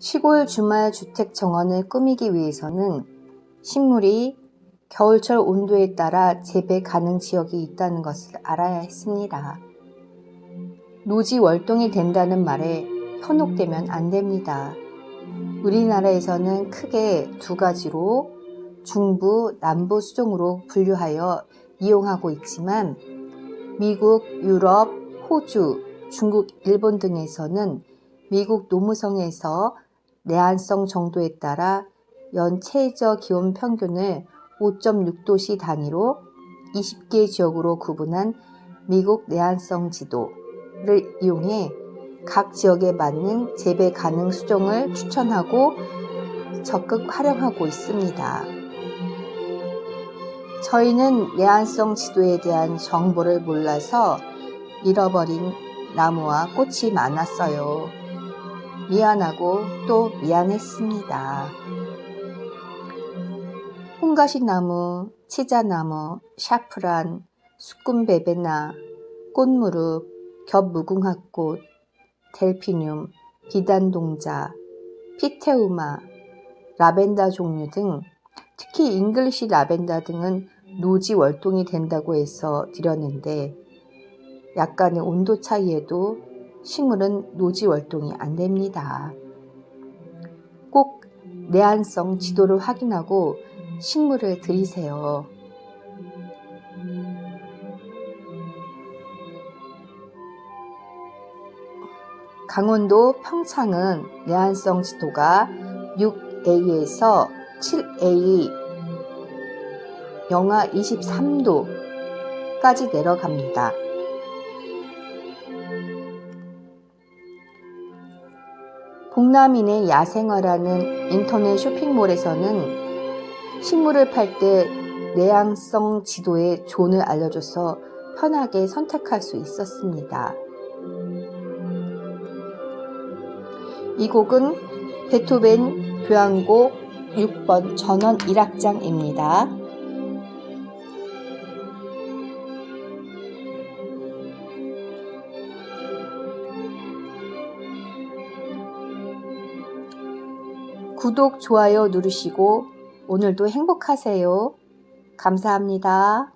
시골 주말 주택 정원을 꾸미기 위해서는 식물이 겨울철 온도에 따라 재배 가능 지역이 있다는 것을 알아야 했습니다. 노지 월동이 된다는 말에 현혹되면 안 됩니다. 우리나라에서는 크게 두 가지로 중부, 남부 수종으로 분류하여 이용하고 있지만 미국, 유럽, 호주, 중국, 일본 등에서는 미국 노무성에서 내한성 정도에 따라 연 최저 기온 평균을 5.6도씨 단위로 20개 지역으로 구분한 미국 내한성 지도를 이용해 각 지역에 맞는 재배 가능 수종을 추천하고 적극 활용하고 있습니다. 저희는 내한성 지도에 대한 정보를 몰라서 잃어버린 나무와 꽃이 많았어요. 미안하고 또 미안했습니다. 홍가시나무, 치자나무, 샤프란, 수꿈베베나, 꽃무릎, 겹무궁화꽃, 델피늄, 비단동자, 피테우마, 라벤더 종류 등 특히 잉글리시 라벤더 등은 노지 월동이 된다고 해서 드렸는데 약간의 온도 차이에도 식물은 노지 월동이 안 됩니다. 꼭 내한성 지도를 확인하고 식물을 들이세요. 강원도 평창은 내한성 지도가 6A에서 7A, 영하 23도까지 내려갑니다. 봉남인의 야생화라는 인터넷 쇼핑몰에서는 식물을 팔 때 내향성 지도의 존을 알려줘서 편하게 선택할 수 있었습니다. 이 곡은 베토벤 교향곡 6번 전원 1악장입니다. 구독, 좋아요 누르시고 오늘도 행복하세요. 감사합니다.